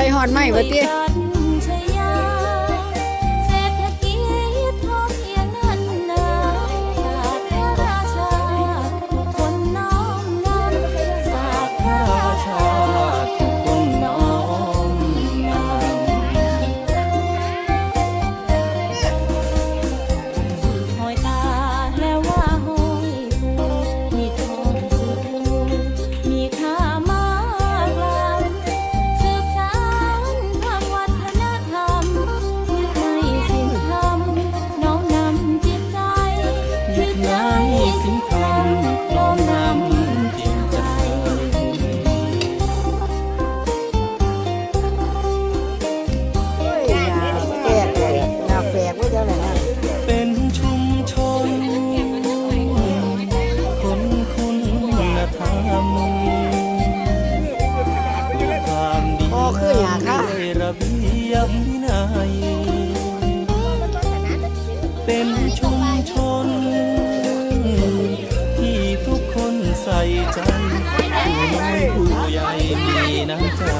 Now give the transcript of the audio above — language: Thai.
เลยหอนใหม่บ่ติ เฮ้อนำจิตใแฝกเลยนะแฝกไม่เจ้าไหนน 안 녕.